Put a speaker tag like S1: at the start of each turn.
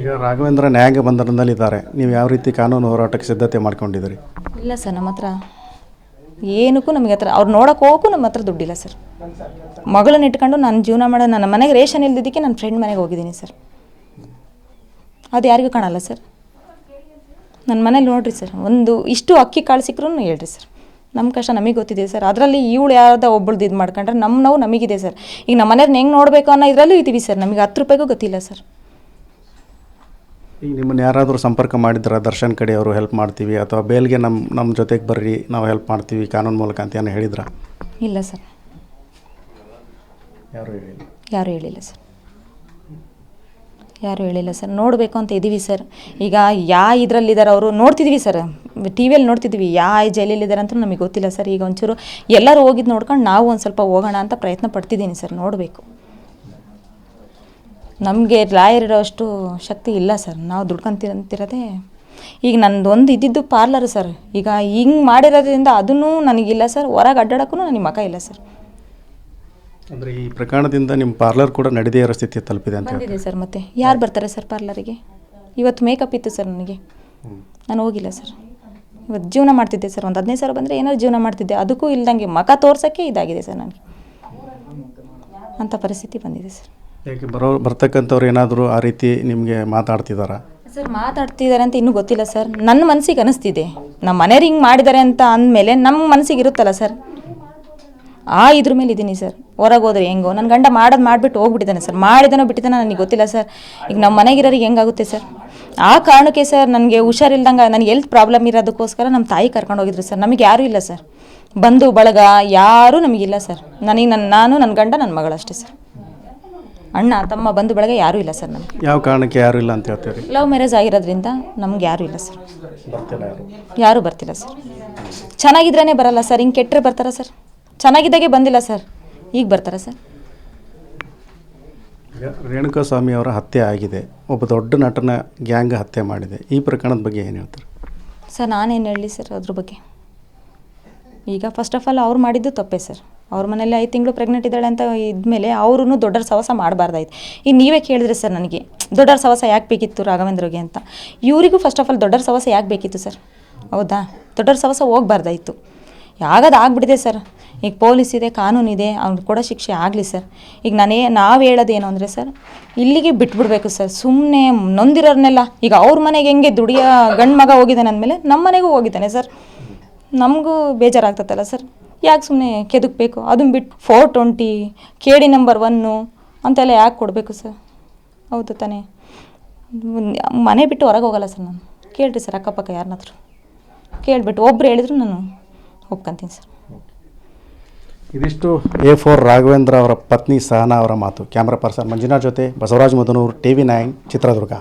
S1: ಈಗ ರಾಘವೇಂದ್ರ ನ್ಯಾಯಾಂಗ ಬಂಧನದಲ್ಲಿದ್ದಾರೆ. ನೀವು ಯಾವ ರೀತಿ ಕಾನೂನು ಹೋರಾಟಕ್ಕೆ ಸಿದ್ಧತೆ ಮಾಡ್ಕೊಂಡಿದ್ದೀರಿ?
S2: ಇಲ್ಲ ಸರ್, ನಮ್ಮ ಹತ್ರ ಏನಕ್ಕೂ ನಮಗೆ ಹತ್ರ ಅವ್ರು ನೋಡೋಕೆ ಹೋಗೋಕ್ಕೂ ನಮ್ಮ ಹತ್ರ ದುಡ್ಡಿಲ್ಲ ಸರ್. ಮಗಳನ್ನ ಇಟ್ಕೊಂಡು ನಾನು ಜೀವನ ಮಾಡೋ ನನ್ನ ಮನೆಗೆ ರೇಷನ್ ಇಲ್ದಿದ್ದಕ್ಕೆ ನನ್ನ ಫ್ರೆಂಡ್ ಮನೆಗೆ ಹೋಗಿದ್ದೀನಿ ಸರ್. ಅದು ಯಾರಿಗೂ ಕಾಣಲ್ಲ ಸರ್. ನನ್ನ ಮನೇಲಿ ನೋಡ್ರಿ ಸರ್, ಒಂದು ಇಷ್ಟು ಅಕ್ಕಿ ಕಾಳು ಸಿಕ್ಕರೂ ಹೇಳ್ರಿ ಸರ್. ನಮ್ಮ ಕಷ್ಟ ನಮಗೆ ಗೊತ್ತಿದೆ ಸರ್. ಅದರಲ್ಲಿ ಇವಳು ಯಾರಾದ ಒಬ್ಬಳದ್ದು ಇದು ಮಾಡ್ಕೊಂಡ್ರೆ ನಮ್ಮ ನೋವು ನಮಗಿದೆ ಸರ್. ಈಗ ನಮ್ಮ ಮನೆಯವ್ರನ್ನ ಹೆಂಗೆ ನೋಡಬೇಕು ಅನ್ನೋ ಇದರಲ್ಲೂ ಇದ್ದೀವಿ ಸರ್. ನಮಗೆ ಹತ್ತು ರೂಪಾಯಿಗೂ ಗೊತ್ತಿಲ್ಲ ಸರ್.
S1: ಈಗ ನಿಮ್ಮನ್ನು ಯಾರಾದರೂ ಸಂಪರ್ಕ ಮಾಡಿದ್ರೆ ದರ್ಶನ್ ಕಡೆ ಅವರು ಹೆಲ್ಪ್ ಮಾಡ್ತೀವಿ ಅಥವಾ ಬೇಲ್ಗೆ ನಮ್ಮ ನಮ್ಮ ಜೊತೆಗೆ ಬರ್ರಿ ನಾವು ಹೆಲ್ಪ್ ಮಾಡ್ತೀವಿ ಕಾನೂನು ಮೂಲಕ ಅಂತ ಏನು ಹೇಳಿದ್ರ?
S2: ಇಲ್ಲ ಸರ್.
S1: ಯಾರು ಹೇಳಿಲ್ಲ?
S2: ಯಾರೂ ಹೇಳಿಲ್ಲ ಸರ್. ಯಾರು ಹೇಳಿಲ್ಲ ಸರ್. ನೋಡಬೇಕು ಅಂತ ಇದ್ದೀವಿ ಸರ್. ಈಗ ಯಾ ಇದರಲ್ಲಿದ್ದಾರೆ ಅವರು ನೋಡ್ತಿದ್ವಿ ಸರ್. ಟಿ ವಿಯಲ್ಲಿ ನೋಡ್ತಿದ್ವಿ. ಯಾ ಜೈಲಲ್ಲಿದ್ದಾರೆ ಅಂತ ನಮಗೆ ಗೊತ್ತಿಲ್ಲ ಸರ್. ಈಗ ಒಂಚೂರು ಎಲ್ಲರೂ ಹೋಗಿದ್ದು ನೋಡ್ಕೊಂಡು ನಾವು ಒಂದು ಸ್ವಲ್ಪ ಹೋಗೋಣ ಅಂತ ಪ್ರಯತ್ನ ಪಡ್ತಿದ್ದೀನಿ ಸರ್. ನೋಡಬೇಕು. ನಮಗೆ ಲಾಯರ್ ಇರೋಷ್ಟು ಶಕ್ತಿ ಇಲ್ಲ ಸರ್. ನಾವು ದುಡ್ಕೊಂತಿರಂತಿರೋದೇ. ಈಗ ನಂದು ಒಂದು ಇದ್ದಿದ್ದು ಪಾರ್ಲರ್ ಸರ್. ಈಗ ಹಿಂಗೆ ಮಾಡಿರೋದ್ರಿಂದ ಅದೂ ನನಗಿಲ್ಲ ಸರ್. ಹೊರಗೆ ಅಡ್ಡಾಡೋಕ್ಕೂ ನನಗೆ ಮಕ ಇಲ್ಲ ಸರ್.
S1: ಅಂದರೆ ಈ ಪ್ರಕರಣದಿಂದ ನಿಮ್ಮ ಪಾರ್ಲರ್ ಕೂಡ ನಡೆದೇ ಇರೋ ಸ್ಥಿತಿ ತಲುಪಿದೆ ಅಂತ ಹೇಳಿದೆ
S2: ಬಂದಿದೆ ಸರ್ ಮತ್ತೆ. ಯಾರು ಬರ್ತಾರೆ ಸರ್ ಪಾರ್ಲರಿಗೆ? ಇವತ್ತು ಮೇಕಪ್ ಇತ್ತು ಸರ್ ನನಗೆ. ನಾನು ಹೋಗಿಲ್ಲ ಸರ್. ಇವತ್ತು ಜೀವನ ಮಾಡ್ತಿದ್ದೆ ಸರ್. ಒಂದು ಹದಿನೈದು ಸಾವಿರ ಬಂದರೆ ಏನಾದ್ರು ಜೀವನ ಮಾಡ್ತಿದ್ದೆ. ಅದಕ್ಕೂ ಇಲ್ದಂಗೆ ಮಖ ತೋರ್ಸೋಕ್ಕೆ ಇದಾಗಿದೆ ಸರ್ ನನಗೆ. ಅಂಥ ಪರಿಸ್ಥಿತಿ ಬಂದಿದೆ ಸರ್.
S1: ಯಾಕೆ ಬರೋ ಬರ್ತಕ್ಕಂಥವ್ರು ಏನಾದರೂ ಆ ರೀತಿ ನಿಮಗೆ ಮಾತಾಡ್ತಿದ್ದಾರಾ
S2: ಸರ್ ಮಾತಾಡ್ತಿದ್ದಾರೆ ಅಂತ ಇನ್ನೂ ಗೊತ್ತಿಲ್ಲ ಸರ್. ನನ್ನ ಮನಸ್ಸಿಗೆ ಅನಿಸ್ತಿದೆ. ನಮ್ಮ ಮನೆಯವ್ರು ಹಿಂಗೆ ಮಾಡಿದ್ದಾರೆ ಅಂತ ಅಂದಮೇಲೆ ನಮ್ಮ ಮನಸ್ಸಿಗೆ ಇರುತ್ತಲ್ಲ ಸರ್? ಆ ಇದ್ರ ಮೇಲೆ ಇದ್ದೀನಿ ಸರ್. ಹೊರಗೆ ಹೋದ್ರೆ ಹೆಂಗೋ. ನನ್ನ ಗಂಡ ಮಾಡೋದು ಮಾಡಿಬಿಟ್ಟು ಹೋಗ್ಬಿಟ್ಟಿದ್ದಾನೆ ಸರ್. ಮಾಡಿದನೋ ಬಿಟ್ಟಿದ್ದಾನೋ ನನಗೆ ಗೊತ್ತಿಲ್ಲ ಸರ್. ಈಗ ನಮ್ಮ ಮನೆಗಿರೋರಿಗೆ ಹೆಂಗಾಗುತ್ತೆ ಸರ್? ಆ ಕಾರಣಕ್ಕೆ ಸರ್ ನನಗೆ ಹುಷಾರಿಲ್ದಂಗೆ ನನಗೆ ಎಲ್ತ್ ಪ್ರಾಬ್ಲಮ್ ಇರೋದಕ್ಕೋಸ್ಕರ ನಮ್ಮ ತಾಯಿ ಕರ್ಕೊಂಡು ಹೋಗಿದ್ರು ಸರ್. ನಮಗೆ ಯಾರೂ ಇಲ್ಲ ಸರ್. ಬಂಧು ಬಳಗ ಯಾರೂ ನಮಗಿಲ್ಲ ಸರ್. ನನಗೆ ನನ್ನ ನಾನು ನನ್ನ ಗಂಡ ನನ್ನ ಮಗಳಷ್ಟೇ ಸರ್. ಅಣ್ಣ ತಮ್ಮ ಬಂಧು ಬಳಗ ಯಾರೂ ಇಲ್ಲ ಸರ್ ನಮಗೆ.
S1: ಯಾವ ಕಾರಣಕ್ಕೆ ಯಾರು ಇಲ್ಲ ಅಂತ ಹೇಳ್ತೀರಿ?
S2: ಲವ್ ಮ್ಯಾರೇಜ್ ಆಗಿರೋದ್ರಿಂದ ನಮ್ಗೆ ಯಾರು ಇಲ್ಲ ಸರ್.
S1: ಬರ್ತಿಲ್ಲ ಯಾರು?
S2: ಯಾರೂ ಬರ್ತಿಲ್ಲ ಸರ್. ಚೆನ್ನಾಗಿದ್ರೇ ಬರಲ್ಲ ಸರ್. ಹಿಂಗೆ ಕೆಟ್ಟರೆ ಬರ್ತಾರ ಸರ್? ಚೆನ್ನಾಗಿದ್ದಾಗೆ ಬಂದಿಲ್ಲ ಸರ್. ಈಗ ಬರ್ತಾರ ಸರ್?
S1: ರೇಣುಕಾಸ್ವಾಮಿ ರೇಣುಕಾ ಸ್ವಾಮಿ ಅವರ ಹತ್ಯೆ ಆಗಿದೆ. ಒಬ್ಬ ದೊಡ್ಡ ನಟನ ಗ್ಯಾಂಗ್ ಹತ್ಯೆ ಮಾಡಿದೆ. ಈ ಪ್ರಕರಣದ ಬಗ್ಗೆ ಏನು ಹೇಳ್ತಾರೆ?
S2: ಸರ್ ನಾನೇನು ಹೇಳಲಿ ಸರ್ ಅದ್ರ ಬಗ್ಗೆ? ಈಗ ಫಸ್ಟ್ ಆಫ್ ಆಲ್ ಅವ್ರು ಮಾಡಿದ್ದು ತಪ್ಪೇ ಸರ್. ಅವ್ರ ಮನೇಲಿ ಐದು ತಿಂಗಳು ಪ್ರೆಗ್ನೆಂಟ್ ಇದ್ದಾಳೆ ಅಂತ ಇದ್ಮೇಲೆ ಅವರು ದೊಡ್ಡರ ಸವಸ ಮಾಡಬಾರ್ದಾಯ್ತು. ಈಗ ನೀವೇ ಕೇಳಿದ್ರಿ ಸರ್ ನನಗೆ ದೊಡ್ಡರ ಸವಸ ಯಾಕೆ ಬೇಕಿತ್ತು ರಾಘವೇಂದ್ರಗೆ ಅಂತ? ಇವರಿಗೂ ಫಸ್ಟ್ ಆಫ್ ಆಲ್ ದೊಡ್ಡರ ಸವಸ ಯಾಕೆ ಬೇಕಿತ್ತು ಸರ್? ಹೌದಾ? ದೊಡ್ಡರ ಸವಸ ಹೋಗ್ಬಾರ್ದಾಯಿತು. ಯಾಗದು ಆಗ್ಬಿಟ್ಟಿದೆ ಸರ್. ಈಗ ಪೊಲೀಸ್ ಇದೆ, ಕಾನೂನು ಇದೆ ಅವ್ನು ಕೊಡೋ ಶಿಕ್ಷೆ ಆಗಲಿ ಸರ್. ಈಗ ನಾನೇ, ನಾವು ಹೇಳೋದೇನು ಅಂದರೆ ಸರ್, ಇಲ್ಲಿಗೆ ಬಿಟ್ಬಿಡ್ಬೇಕು ಸರ್. ಸುಮ್ಮನೆ ನೊಂದಿರೋರ್ನೆಲ್ಲ, ಈಗ ಅವ್ರ ಮನೆಗೆ ಹೆಂಗೆ ದುಡಿಯೋ ಗಂಡು ಮಗ ಹೋಗಿದ್ದಾನೆ ಅಂದಮೇಲೆ ನಮ್ಮ ಮನೆಗೂ ಹೋಗಿದ್ದಾನೆ ಸರ್. ನಮಗೂ ಬೇಜಾರಾಗ್ತದಲ್ಲ ಸರ್. ಯಾಕೆ ಸುಮ್ಮನೆ ಕೆದಕ್ಬೇಕು? ಅದನ್ನ ಬಿಟ್ಟು four twenty K D number one ಅಂತೆಲ್ಲ ಯಾಕೆ ಕೊಡಬೇಕು ಸರ್ ಹೌದು ತಾನೇ. ಮನೆ ಬಿಟ್ಟು ಹೊರಗೆ ಹೋಗಲ್ಲ ಸರ್ ನಾನು. ಕೇಳ್ರಿ ಸರ್ ಅಕ್ಕಪಕ್ಕ ಯಾರನ್ನಾದ್ರು ಕೇಳಿಬಿಟ್ಟು ಒಬ್ರು ಹೇಳಿದ್ರು ನಾನು ಒಪ್ಕೊಂತೀನಿ ಸರ್
S1: ಇದಿಷ್ಟು ಎ ಫೋರ್ ರಾಘವೇಂದ್ರ ಅವರ ಪತ್ನಿ ಸಹನಾ ಅವರ ಮಾತು. ಕ್ಯಾಮ್ರಾ ಪರ್ಸನ್ ಮಂಜುನಾಥ್ ಜೊತೆ Basavaraj Madanur T V nine Chitradurga.